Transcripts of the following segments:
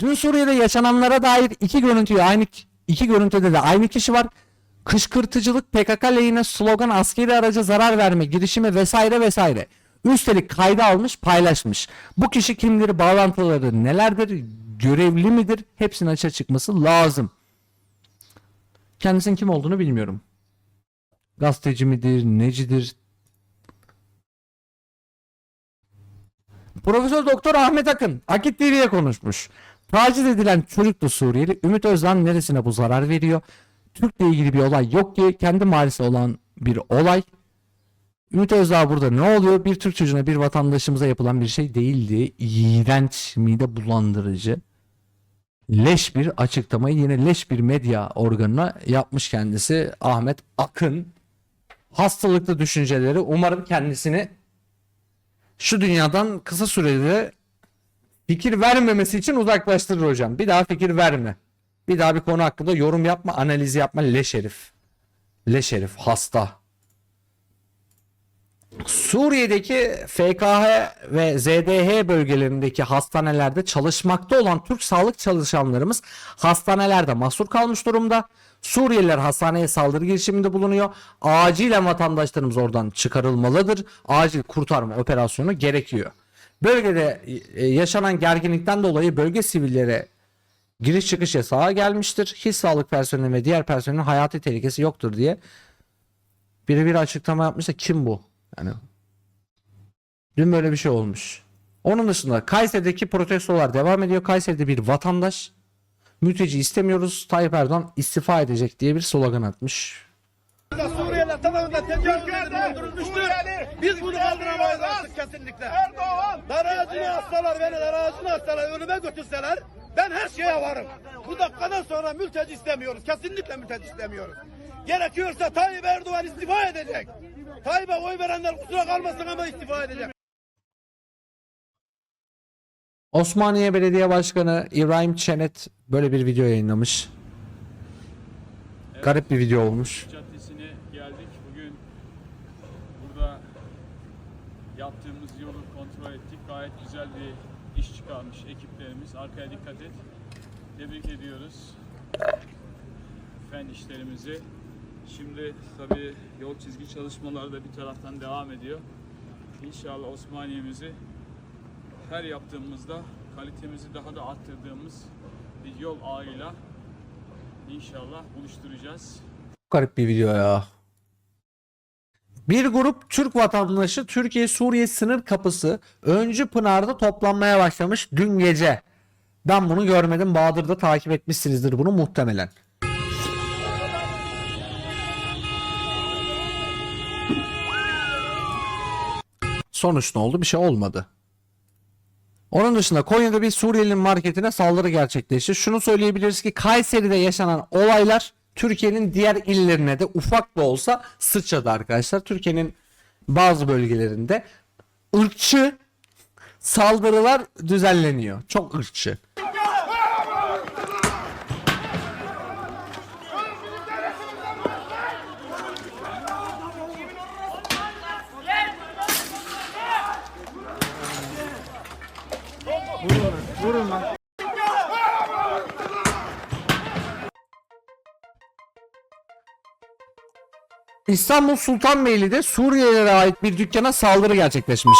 Dün Suriye'de yaşananlara dair iki görüntüyü aynı iki görüntüde de aynı kişi var. Kışkırtıcılık, PKK lehine slogan, askeri araca zarar verme girişimi vesaire vesaire. Üstelik kayda almış, paylaşmış. Bu kişi kimdir, bağlantıları nelerdir, görevli midir? Hepsinin açığa çıkması lazım. Kendisinin kim olduğunu bilmiyorum. Gazeteci midir, necidir? Profesör Doktor Ahmet Akın Akit TV'ye konuşmuş. Taciz edilen çocuklu Suriyeli Ümit Özdağ neresine bu zarar veriyor? Türk'le ilgili bir olay yok ki kendi mahallesi olan bir olay. Ümit Özdağ burada ne oluyor? Bir Türk çocuğuna bir vatandaşımıza yapılan bir şey değildi. İğrenç, mide bulandırıcı. Leş bir açıklamayı yine leş bir medya organına yapmış kendisi Ahmet Akın. Hastalıklı düşünceleri umarım kendisini şu dünyadan kısa sürede fikir vermemesi için uzaklaştırır hocam. Bir daha fikir verme. Bir daha bir konu hakkında yorum yapma, analiz yapma. Leş herif. Leş herif. Hasta. Suriye'deki FKH ve ZDH bölgelerindeki hastanelerde çalışmakta olan Türk sağlık çalışanlarımız hastanelerde mahsur kalmış durumda. Suriyeliler hastaneye saldırı girişiminde bulunuyor. Acilen vatandaşlarımız oradan çıkarılmalıdır. Acil kurtarma operasyonu gerekiyor. Bölgede e, yaşanan gerginlikten dolayı bölge sivillere giriş çıkış yasağı gelmiştir. Hiç sağlık personeli ve diğer personelin hayati tehlikesi yoktur diye biri bir açıklama yapmışsa kim bu? Yani dün böyle bir şey olmuş. Onun dışında Kayseri'deki protestolar devam ediyor. Kayseri'de bir vatandaş mülteci istemiyoruz Tayyip Erdoğan istifa edecek diye bir slogan atmış. Suriyeliler tarafından tecavüzlerden öldürülmüştür. Biz bunu kaldıramayız artık kesinlikle. Erdoğan. Daracını hastalar beni daracını hastalar ölüme götürseler ben her şeye varım. Bu dakikadan sonra mülteci istemiyoruz. Kesinlikle mülteci istemiyoruz. Gerekiyorsa Tayyip Erdoğan istifa edecek. Tayyip'e oy verenler kusura kalmasın ama istifa edecek. Osmaniye Belediye Başkanı İbrahim Çenet böyle bir video yayınlamış. Garip bir video olmuş. Arkaya dikkat et. Tebrik ediyoruz fen işlerimizi. Şimdi tabii yol çizgi çalışmaları da bir taraftan devam ediyor. İnşallah Osmaniye'mizi her yaptığımızda kalitemizi daha da arttırdığımız bir yol ağıyla inşallah buluşturacağız. Garip bir video ya. Bir grup Türk vatandaşı Türkiye-Suriye sınır kapısı Öncü Pınar'da toplanmaya başlamış dün gece. Ben bunu görmedim. Bahadır'da takip etmişsinizdir bunu muhtemelen. Sonuç ne oldu? Bir şey olmadı. Onun dışında Konya'da bir Suriyeli marketine saldırı gerçekleşti. Şunu söyleyebiliriz ki Kayseri'de yaşanan olaylar Türkiye'nin diğer illerine de ufak da olsa sıçradı arkadaşlar. Türkiye'nin bazı bölgelerinde ırkçı saldırılar düzenleniyor. Çok ırkçı. İstanbul Sultanbeyli'de Suriyelilere ait bir dükkana saldırı gerçekleşmiş.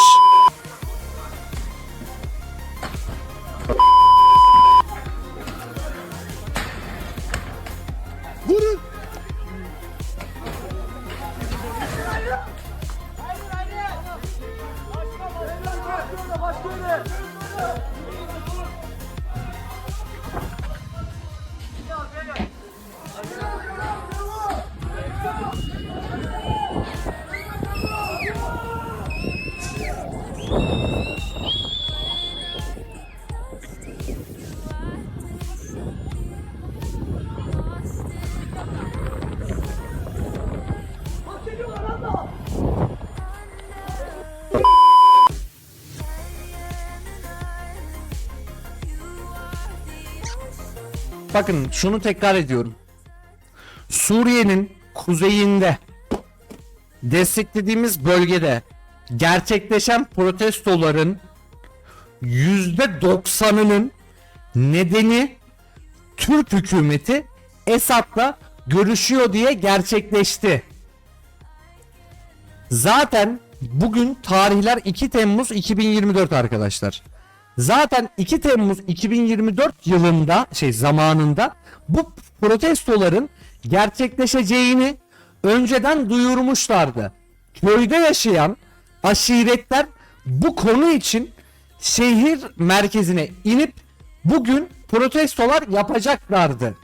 Bakın şunu tekrar ediyorum. Suriye'nin kuzeyinde desteklediğimiz bölgede gerçekleşen protestoların %90'ının nedeni Türk hükümeti Esad'la görüşüyor diye gerçekleşti. Zaten bugün tarihler 2 Temmuz 2024 arkadaşlar. Zaten 2 Temmuz 2024 yılında şey zamanında bu protestoların gerçekleşeceğini önceden duyurmuşlardı. Köyde yaşayan aşiretler bu konu için şehir merkezine inip bugün protestolar yapacaklardı.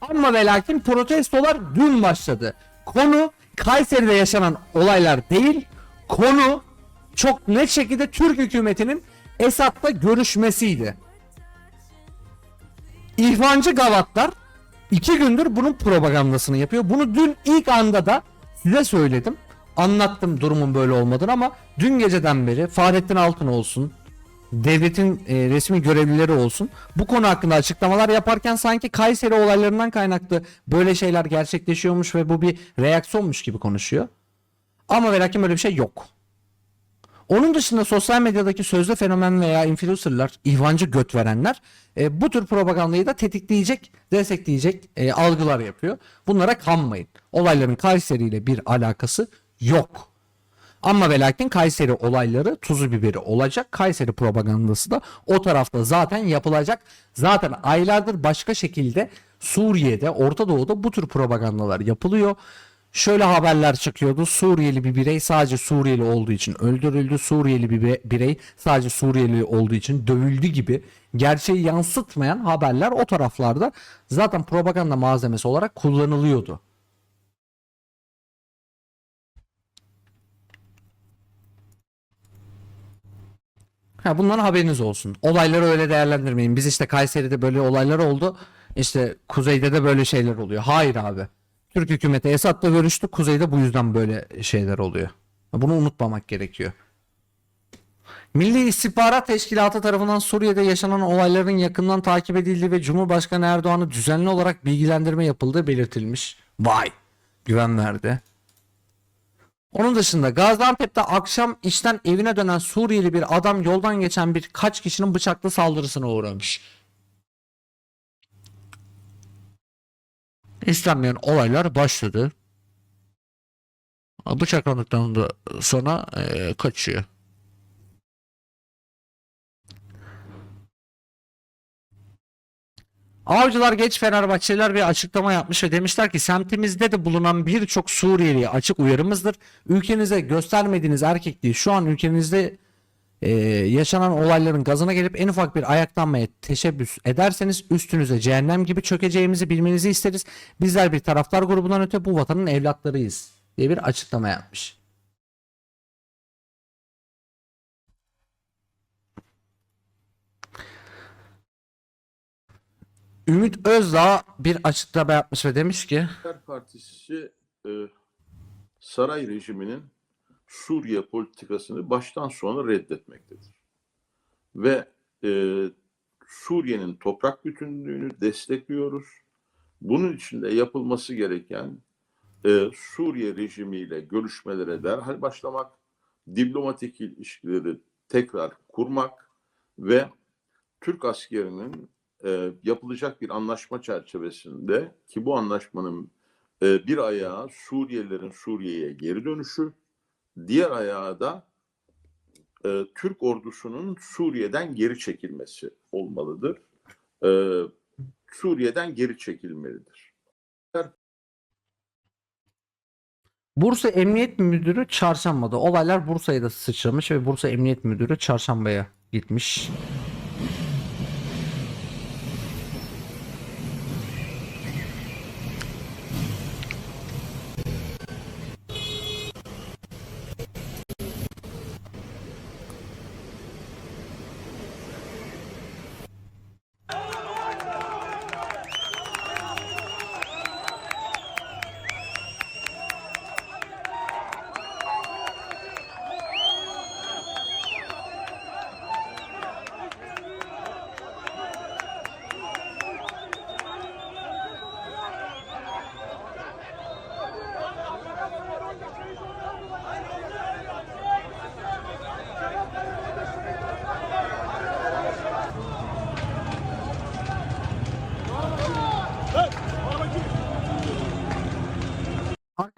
Ama ve lakin protestolar dün başladı. Konu Kayseri'de yaşanan olaylar değil. Konu çok net şekilde Türk hükümetinin Esad'la görüşmesiydi. İhvancı gavatlar iki gündür bunun propagandasını yapıyor. Bunu dün ilk anda da size söyledim. Anlattım durumun böyle olmadığını ama dün geceden beri Fahrettin Altın olsun, devletin e, resmi görevlileri olsun bu konu hakkında açıklamalar yaparken sanki Kayseri olaylarından kaynaklı böyle şeyler gerçekleşiyormuş ve bu bir reaksiyonmuş gibi konuşuyor. Ama ve lakin böyle bir şey yok. Onun dışında sosyal medyadaki sözde fenomen veya influencerlar, ihvancı göt verenler e, bu tür propagandayı da tetikleyecek, destekleyecek e, algılar yapıyor. Bunlara kanmayın. Olayların Kayseri ile bir alakası yok. Ama ve lakin Kayseri olayları tuzu biberi olacak. Kayseri propagandası da o tarafta zaten yapılacak. Zaten aylardır başka şekilde Suriye'de, Orta Doğu'da bu tür propagandalar yapılıyor. Şöyle haberler çıkıyordu. Suriyeli bir birey sadece Suriyeli olduğu için öldürüldü. Suriyeli bir birey sadece Suriyeli olduğu için dövüldü gibi gerçeği yansıtmayan haberler o taraflarda zaten propaganda malzemesi olarak kullanılıyordu. Ha bundan haberiniz olsun. Olayları öyle değerlendirmeyin. Biz işte Kayseri'de böyle olaylar oldu. İşte kuzeyde de böyle şeyler oluyor. Hayır abi. Türk hükümeti Esad'la görüştü. Kuzeyde bu yüzden böyle şeyler oluyor. Bunu unutmamak gerekiyor. Milli İstihbarat Teşkilatı tarafından Suriye'de yaşanan olayların yakından takip edildiği ve Cumhurbaşkanı Erdoğan'ı düzenli olarak bilgilendirme yapıldığı belirtilmiş. Vay! Güven verdi. Onun dışında Gaziantep'te akşam işten evine dönen Suriyeli bir adam yoldan geçen birkaç kişinin bıçaklı saldırısına uğramış. İstenmeyen olaylar başladı. Bıçaklandıktan da sonra eee, kaçıyor. Avcılar geç Fenerbahçeliler bir açıklama yapmış ve demişler ki semtimizde de bulunan birçok Suriyeli'ye açık uyarımızdır. Ülkenize göstermediğiniz erkekliği şu an ülkenizde e, yaşanan olayların gazına gelip en ufak bir ayaklanmaya teşebbüs ederseniz üstünüze cehennem gibi çökeceğimizi bilmenizi isteriz. Bizler bir taraftar grubundan öte bu vatanın evlatlarıyız diye bir açıklama yapmış. Ümit Özdağ bir açıklama yapmış ve demiş ki Partisi e, saray rejiminin Suriye politikasını baştan sona reddetmektedir. Ve e, Suriye'nin toprak bütünlüğünü destekliyoruz. Bunun için de yapılması gereken e, Suriye rejimiyle görüşmelere derhal başlamak, diplomatik ilişkileri tekrar kurmak ve Türk askerinin e, yapılacak bir anlaşma çerçevesinde ki bu anlaşmanın e, bir ayağı Suriyelilerin Suriye'ye geri dönüşü, diğer ayağı da e, Türk ordusunun Suriye'den geri çekilmesi olmalıdır. E, Suriye'den geri çekilmelidir. Bursa Emniyet Müdürü çarşambada. Olaylar Bursa'ya da sıçramış ve Bursa Emniyet Müdürü çarşambaya gitmiş.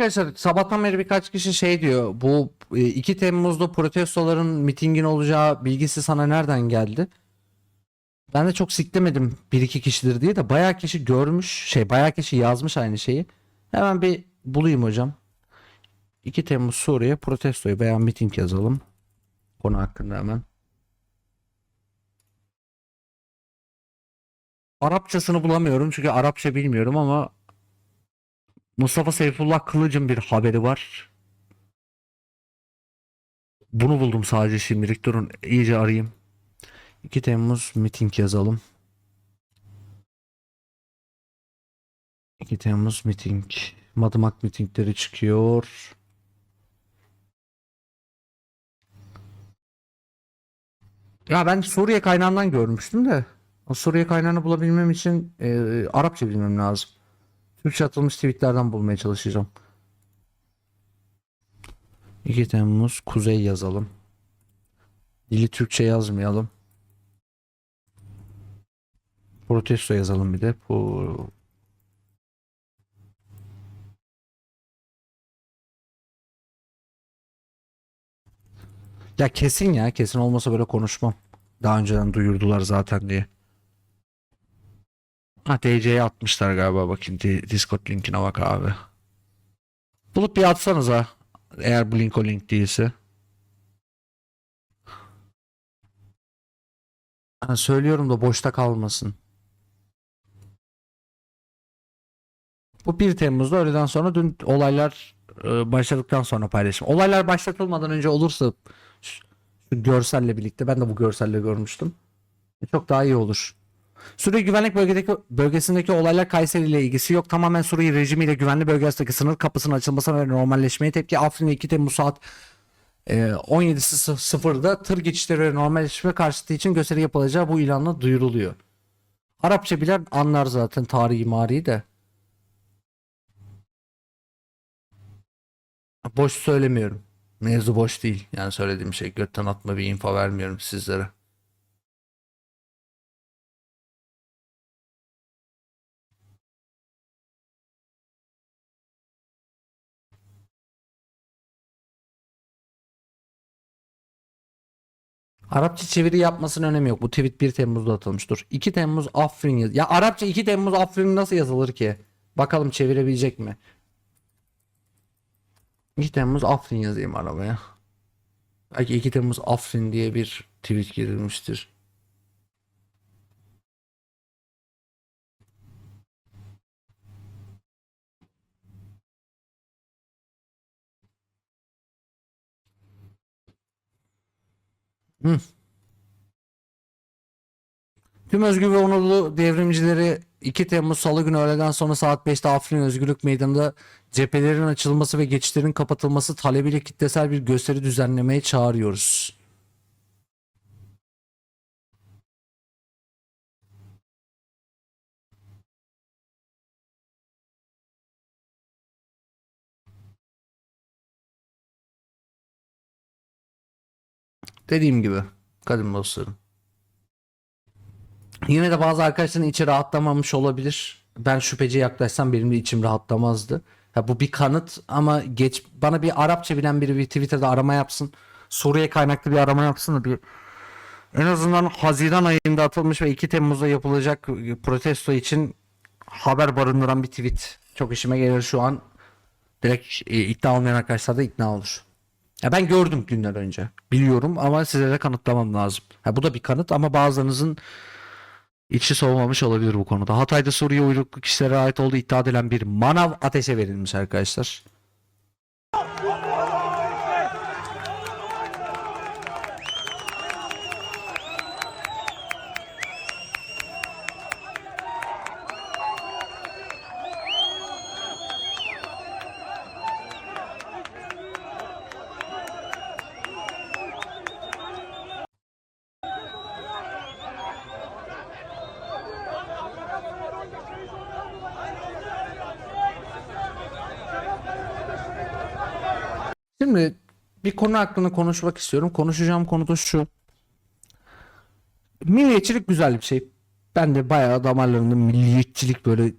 Arkadaşlar sabahtan beri birkaç kişi şey diyor. Bu e, 2 Temmuz'da protestoların mitingin olacağı bilgisi sana nereden geldi? Ben de çok siklemedim bir iki kişidir diye de bayağı kişi görmüş şey bayağı kişi yazmış aynı şeyi. Hemen bir bulayım hocam. 2 Temmuz Suriye protestoyu veya miting yazalım. Konu hakkında hemen. Arapçasını bulamıyorum çünkü Arapça bilmiyorum ama Mustafa Seyfullah Kılıç'ın bir haberi var. Bunu buldum sadece şimdilik. Durun iyice arayayım. 2 Temmuz miting yazalım. 2 Temmuz miting. Madımak mitingleri çıkıyor. Ya ben Suriye kaynağından görmüştüm de o Suriye kaynağını bulabilmem için e, Arapça bilmem lazım. Türkçe atılmış tweetlerden bulmaya çalışacağım. 2 Temmuz Kuzey yazalım. Dili Türkçe yazmayalım. Protesto yazalım bir de. Bu Ya kesin ya kesin olmasa böyle konuşmam. Daha önceden duyurdular zaten diye. Ha DC'ye atmışlar galiba bakayım Di- Discord linkine bak abi. Bulup bir atsanız ha. Eğer bu link o link değilse. Ha, söylüyorum da boşta kalmasın. Bu 1 Temmuz'da öğleden sonra dün olaylar e, başladıktan sonra paylaşım. Olaylar başlatılmadan önce olursa şu, görselle birlikte ben de bu görselle görmüştüm. Çok daha iyi olur. Suriye güvenlik bölgedeki bölgesindeki olaylar Kayseri ile ilgisi yok. Tamamen Suriye rejimiyle güvenli bölgesindeki sınır kapısının açılmasına ve normalleşmeye tepki. Afrin'de 2 Temmuz saat e, 17.00'da tır geçişleri ve normalleşme karşıtı için gösteri yapılacağı bu ilanla duyuruluyor. Arapça bilen anlar zaten tarihi mariyi de. Boş söylemiyorum. Mevzu boş değil. Yani söylediğim şey götten atma bir info vermiyorum sizlere. Arapça çeviri yapmasının önemi yok. Bu tweet 1 Temmuz'da atılmış. Dur. 2 Temmuz Afrin yaz. Ya Arapça 2 Temmuz Afrin nasıl yazılır ki? Bakalım çevirebilecek mi? 2 Temmuz Afrin yazayım arabaya. Belki 2 Temmuz Afrin diye bir tweet girilmiştir. Hı. Tüm özgür ve onurlu devrimcileri 2 Temmuz Salı günü öğleden sonra saat 5'te Afrin Özgürlük Meydanı'nda cephelerin açılması ve geçişlerin kapatılması talebiyle kitlesel bir gösteri düzenlemeye çağırıyoruz. Dediğim gibi kadim dostlarım. Yine de bazı arkadaşların içi rahatlamamış olabilir. Ben şüpheci yaklaşsam benim de içim rahatlamazdı. Ya bu bir kanıt ama geç bana bir Arapça bilen biri bir Twitter'da arama yapsın. Suriye kaynaklı bir arama yapsın da bir en azından Haziran ayında atılmış ve 2 Temmuz'da yapılacak protesto için haber barındıran bir tweet. Çok işime gelir şu an. Direkt e, ikna olmayan arkadaşlar da ikna olur. Ya ben gördüm günler önce. Biliyorum ama size de kanıtlamam lazım. Ha, bu da bir kanıt ama bazılarınızın içi soğumamış olabilir bu konuda. Hatay'da Suriye uyruklu kişilere ait olduğu iddia edilen bir manav ateşe verilmiş arkadaşlar. Şimdi bir konu hakkında konuşmak istiyorum. Konuşacağım konu da şu. Milliyetçilik güzel bir şey. Ben de bayağı damarlarında milliyetçilik böyle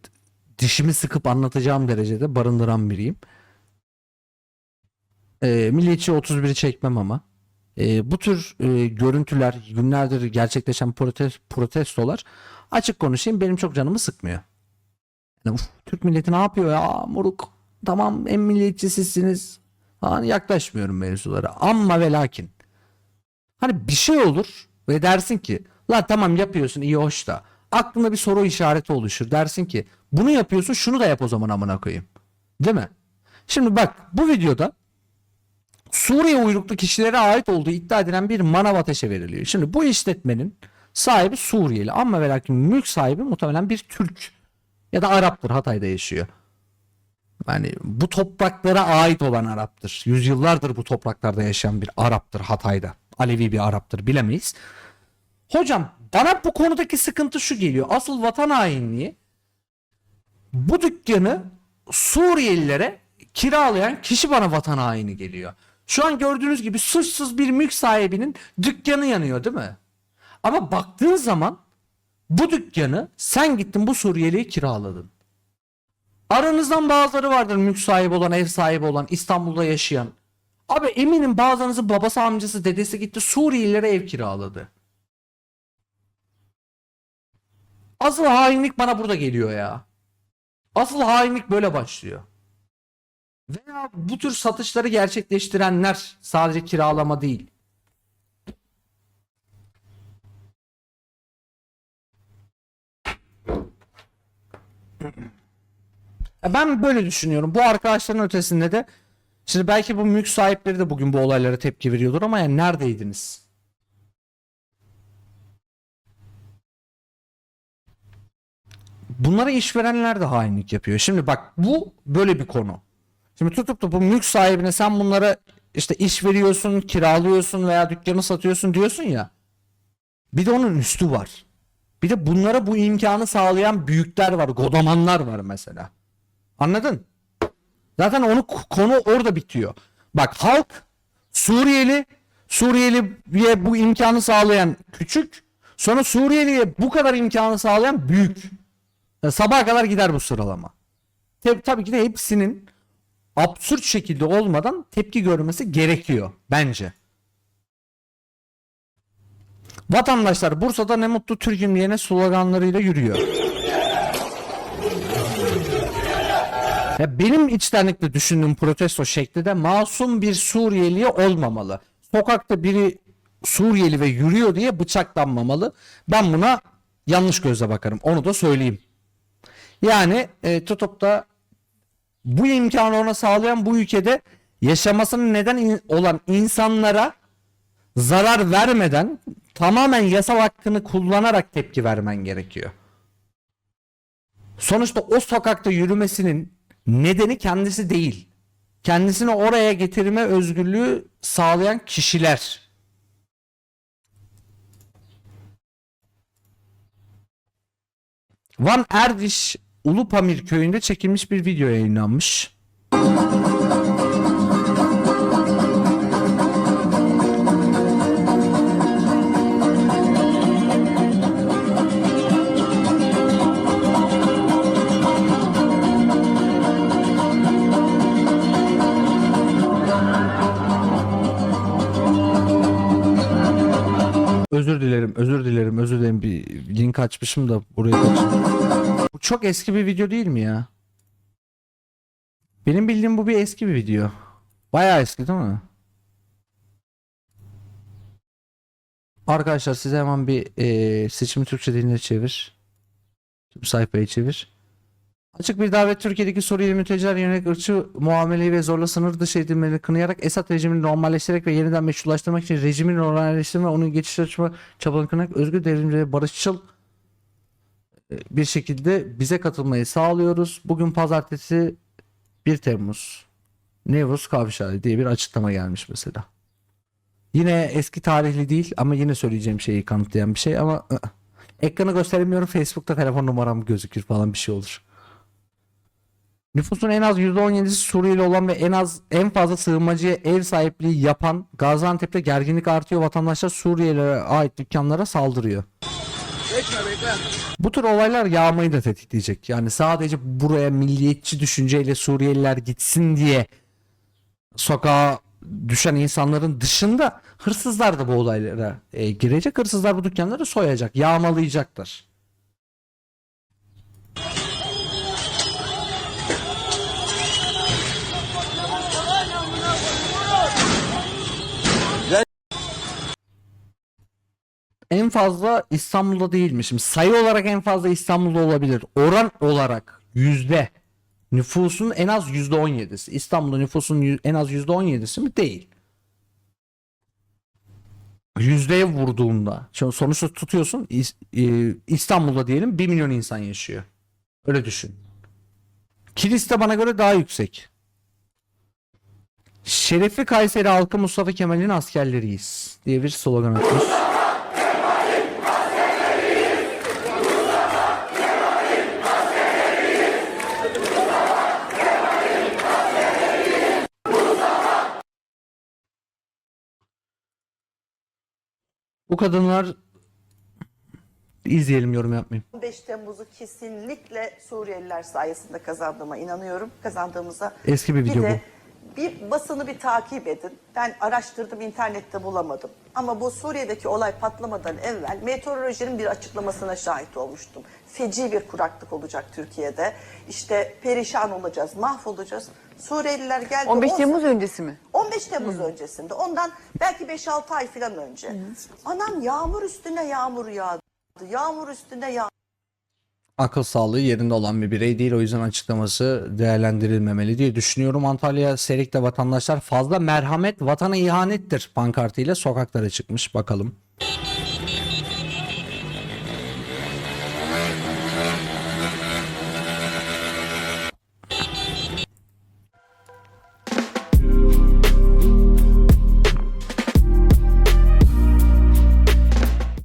dişimi sıkıp anlatacağım derecede barındıran biriyim. E, milliyetçi 31'i çekmem ama. E, bu tür e, görüntüler, günlerdir gerçekleşen protes- protestolar açık konuşayım benim çok canımı sıkmıyor. Yani, uf, Türk milleti ne yapıyor ya moruk? Tamam en milliyetçi sizsiniz. Hani yaklaşmıyorum mevzulara. Ama ve lakin. Hani bir şey olur ve dersin ki la tamam yapıyorsun iyi hoş da aklında bir soru işareti oluşur. Dersin ki bunu yapıyorsun şunu da yap o zaman amına koyayım. Değil mi? Şimdi bak bu videoda Suriye uyruklu kişilere ait olduğu iddia edilen bir manav ateşe veriliyor. Şimdi bu işletmenin sahibi Suriyeli ama ve lakin mülk sahibi muhtemelen bir Türk ya da Arap'tır Hatay'da yaşıyor. Yani bu topraklara ait olan Arap'tır. Yüzyıllardır bu topraklarda yaşayan bir Arap'tır Hatay'da. Alevi bir Arap'tır bilemeyiz. Hocam bana bu konudaki sıkıntı şu geliyor. Asıl vatan hainliği bu dükkanı Suriyelilere kiralayan kişi bana vatan haini geliyor. Şu an gördüğünüz gibi suçsuz bir mülk sahibinin dükkanı yanıyor değil mi? Ama baktığın zaman bu dükkanı sen gittin bu Suriyeli'ye kiraladın. Aranızdan bazıları vardır mülk sahibi olan, ev sahibi olan, İstanbul'da yaşayan. Abi eminim bazılarınızın babası, amcası, dedesi gitti Suriyelilere ev kiraladı. Asıl hainlik bana burada geliyor ya. Asıl hainlik böyle başlıyor. Veya bu tür satışları gerçekleştirenler sadece kiralama değil. Ben böyle düşünüyorum. Bu arkadaşların ötesinde de şimdi belki bu mülk sahipleri de bugün bu olaylara tepki veriyordur ama yani neredeydiniz? Bunlara işverenler de hainlik yapıyor. Şimdi bak bu böyle bir konu. Şimdi tutup da bu mülk sahibine sen bunlara işte iş veriyorsun, kiralıyorsun veya dükkanı satıyorsun diyorsun ya. Bir de onun üstü var. Bir de bunlara bu imkanı sağlayan büyükler var, godamanlar var mesela. Anladın? Zaten onu konu orada bitiyor. Bak halk Suriyeli, Suriyeli'ye bu imkanı sağlayan küçük, sonra Suriyeli'ye bu kadar imkanı sağlayan büyük. Ya sabaha kadar gider bu sıralama. Tabii, tabii ki de hepsinin absürt şekilde olmadan tepki görmesi gerekiyor bence. Vatandaşlar Bursa'da ne mutlu Türk'üm diyene sloganlarıyla yürüyor. Ya benim içtenlikle düşündüğüm protesto şekli de masum bir Suriyeli olmamalı. Sokakta biri Suriyeli ve yürüyor diye bıçaklanmamalı. Ben buna yanlış gözle bakarım. Onu da söyleyeyim. Yani e, tutup da bu imkanı ona sağlayan bu ülkede yaşamasının neden in- olan insanlara zarar vermeden tamamen yasal hakkını kullanarak tepki vermen gerekiyor. Sonuçta o sokakta yürümesinin nedeni kendisi değil. Kendisini oraya getirme özgürlüğü sağlayan kişiler. Van Erdiş Ulupamir köyünde çekilmiş bir video yayınlanmış. Açmışım da buraya kaçırdım. Bu çok eski bir video değil mi ya? Benim bildiğim bu bir eski bir video. Bayağı eski değil mi? Arkadaşlar size hemen bir eee seçimi Türkçe diline çevir. Tüm sayfayı çevir. Açık bir davet Türkiye'deki Suriyeli mülteciler yönelik ırkçı muameleyi ve zorla sınır dışı edilmeleri kınayarak Esad rejimini normalleştirerek ve yeniden meşrulaştırmak için rejimin normalleştirme onun geçiş açma çabalarını kınayarak özgür devrimci ve barışçıl e, bir şekilde bize katılmayı sağlıyoruz. Bugün pazartesi 1 Temmuz Nevruz Kavşağı diye bir açıklama gelmiş mesela. Yine eski tarihli değil ama yine söyleyeceğim şeyi kanıtlayan bir şey ama ı, ekranı gösteremiyorum. Facebook'ta telefon numaram gözükür falan bir şey olur. Nüfusun en az %17'si Suriyeli olan ve en az en fazla sığınmacıya ev sahipliği yapan Gaziantep'te gerginlik artıyor. Vatandaşlar Suriyelilere ait dükkanlara saldırıyor. Bu tür olaylar yağmayı da tetikleyecek. Yani sadece buraya milliyetçi düşünceyle Suriyeliler gitsin diye sokağa düşen insanların dışında hırsızlar da bu olaylara e, girecek. Hırsızlar bu dükkanları soyacak, yağmalayacaklar. En fazla İstanbul'da değilmiş. Şimdi sayı olarak en fazla İstanbul'da olabilir. Oran olarak yüzde nüfusun en az yüzde on yedisi. İstanbul'da nüfusun en az yüzde on yedisi mi? Değil. Yüzdeye vurduğunda. Şimdi sonuçta tutuyorsun e, İstanbul'da diyelim 1 milyon insan yaşıyor. Öyle düşün. Kilis'te bana göre daha yüksek. Şerefli Kayseri halkı Mustafa Kemal'in askerleriyiz diye bir slogan atmış. Bu kadınlar izleyelim yorum yapmayayım. 15 Temmuz'u kesinlikle Suriyeliler sayesinde kazandığıma inanıyorum. Kazandığımıza. Eski bir video de bir basını bir takip edin. Ben araştırdım internette bulamadım. Ama bu Suriye'deki olay patlamadan evvel meteorolojinin bir açıklamasına şahit olmuştum. Feci bir kuraklık olacak Türkiye'de. İşte perişan olacağız, mahvolacağız. Suriyeliler geldi. 15 on- Temmuz öncesi mi? 15 Temmuz öncesinde. Ondan belki 5-6 ay falan önce. Anam yağmur üstüne yağmur yağdı. Yağmur üstüne yağmur. Akıl sağlığı yerinde olan bir birey değil. O yüzden açıklaması değerlendirilmemeli diye düşünüyorum. Antalya Serik'te vatandaşlar fazla merhamet vatana ihanettir pankartıyla sokaklara çıkmış. Bakalım.